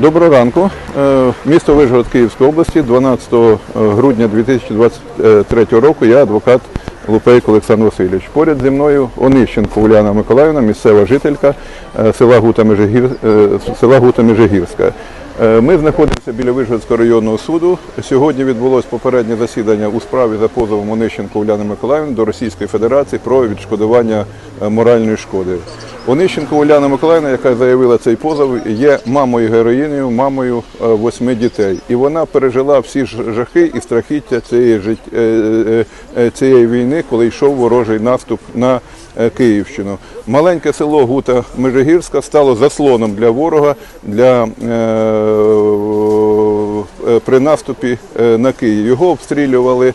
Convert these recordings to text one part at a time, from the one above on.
Доброго ранку. Е, Місто Вижгород Київської області, 12 грудня 2023 року. Я адвокат Лупейк Олександр Васильович. Поряд зі мною Онищенко Уляна Миколаївна, місцева жителька е, е, села Гута Межигірська. Е, Ми знаходимося біля Вишгородського районного суду. Сьогодні відбулось попереднє засідання у справі за позовом Онищенко Уляни Миколаївни до Російської Федерації про відшкодування е, моральної шкоди. Онищенко Уляна Миколаївна, яка заявила цей позов, є мамою героїнею, мамою е, восьми дітей. І вона пережила всі жахи і страхіття цієї, жит- е, цієї війни, коли йшов ворожий наступ на Київщину. Маленьке село Гута Межигірська стало заслоном для ворога для, е, е, при наступі е, на Київ. Його обстрілювали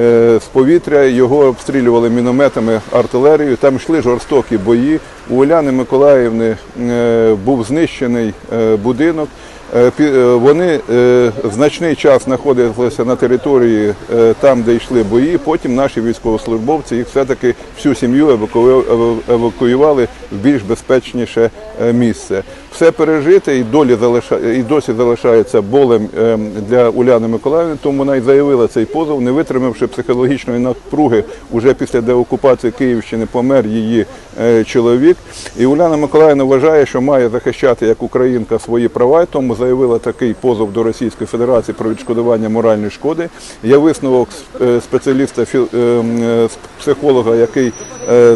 е, з повітря, його обстрілювали мінометами, артилерією. Там йшли жорстокі бої. У Уляни Миколаївни е, був знищений е, будинок. Е, е, Вони е, значний час знаходилися на території там, де йшли бої. Потім наші військовослужбовці їх все-таки всю сім'ю евакую- евакуювали в більш безпечніше місце. Все пережите і долі залиша... і досі залишається болем е, для Уляни Миколаївни, тому вона й заявила цей позов, не витримавши психологічної напруги уже після деокупації Київщини, помер її е, чоловік. І Уляна Миколаївна вважає, що має захищати як українка свої права, тому заявила такий позов до Російської Федерації про відшкодування моральної шкоди. Є висновок е, спеціаліста фі- е, психолога, який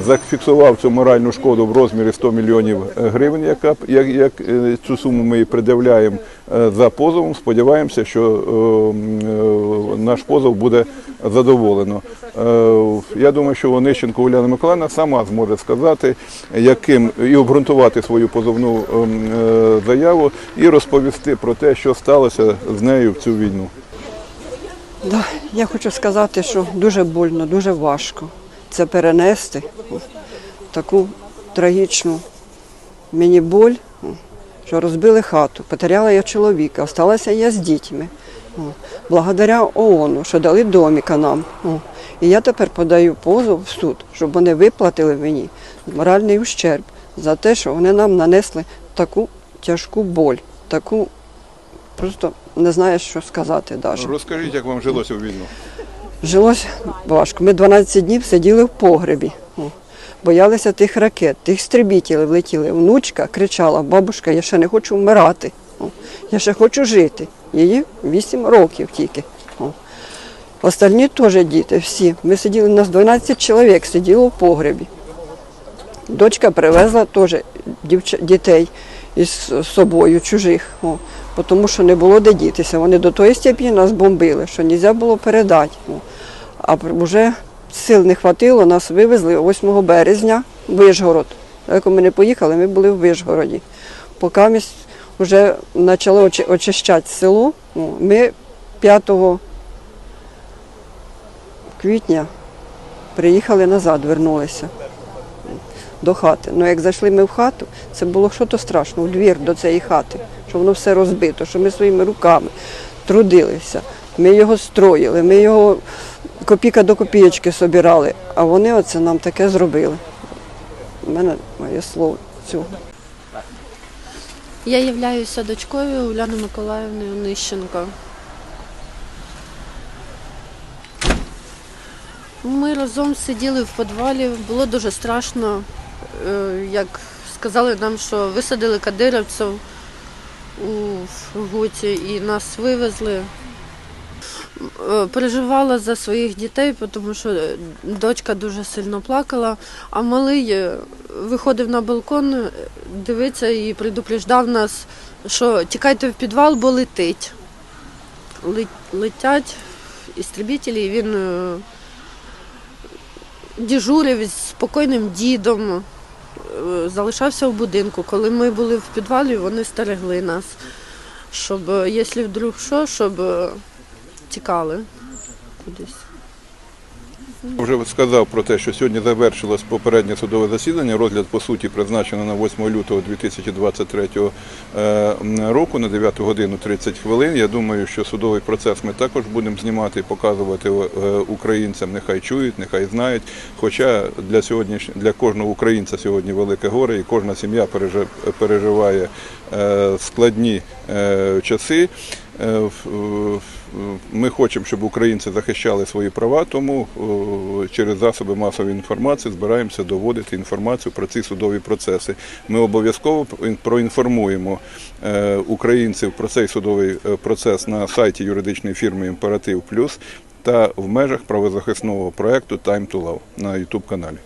зафіксував цю моральну шкоду в розмірі 100 мільйонів гривень, яка як, е, цю суму ми і пред'являємо е, за позовом. Сподіваємося, що е, наш позов буде задоволено. Я думаю, що Онищенко Уляна Миколаївна сама зможе сказати, яким і обґрунтувати свою позовну заяву і розповісти про те, що сталося з нею в цю війну. Да, я хочу сказати, що дуже больно, дуже важко це перенести таку трагічну мені боль, що розбили хату, потеряла я чоловіка, осталася я з дітьми. О, Благодаря ООНу, що дали доміка нам. О, І я тепер подаю позов в суд, щоб вони виплатили мені моральний ущерб за те, що вони нам нанесли таку тяжку боль, таку просто не знаю, що сказати навіть. Розкажіть, як вам жилося в війну? Жилось важко. Ми 12 днів сиділи в погребі. Боялися тих ракет, тих стрибітелів летіли. Внучка кричала: бабушка, я ще не хочу вмирати. Я ще хочу жити. Їй 8 років тільки. Остальні теж діти, всі. Ми сиділи, у нас 12 чоловік сиділо в погребі. Дочка привезла теж дітей із собою, чужих, о, тому що не було де дітися. Вони до тої степені нас бомбили, що не можна було передати. О. А вже сил не хватило, нас вивезли 8 березня в Вишгород. Як ми не поїхали, ми були в Вишгороді. Поки ми вже почали очи- очищати село, ми 5 квітня приїхали назад, вернулися до хати. Ну як зайшли ми в хату, це було щось страшно, у двір до цієї хати, що воно все розбито, що ми своїми руками трудилися. Ми його строїли, ми його копійка до копійочки собирали, а вони оце нам таке зробили. У мене моє слово цього. Я являюся дочкою Уляни Миколаївни Онищенко. Ми разом сиділи в підвалі, було дуже страшно. Е, Як сказали нам, що висадили кадирівців у Гуті і нас вивезли. Е, Переживала за своїх дітей, тому що дочка дуже сильно плакала, а малий е, виходив на балкон, е, дивиться і предупреждав нас, що тікайте в підвал, бо летить. Ле- Летять істребителі, і він дежурив із спокійним дідом, залишався в будинку. Коли ми були в підвалі, вони стерегли нас, щоб, якщо вдруг що, щоб тікали кудись. Вже сказав про те, що сьогодні завершилось попереднє судове засідання. Розгляд по суті призначено на 8 лютого 2023 е, року на 9 годину 30 хвилин. Я думаю, що судовий процес ми також будемо знімати і показувати е, українцям. Нехай чують, нехай знають. Хоча для сьогоднішнього для кожного українця сьогодні велике горе, і кожна сім'я переживає е, складні часи. Е, Ми хочемо, щоб українці захищали свої права, тому через засоби масової інформації збираємося доводити інформацію про ці судові процеси. Ми обов'язково проінформуємо е, українців про цей судовий е, процес на сайті юридичної фірми Імператив Плюс та в межах правозахисного проекту Time to Love на YouTube каналі.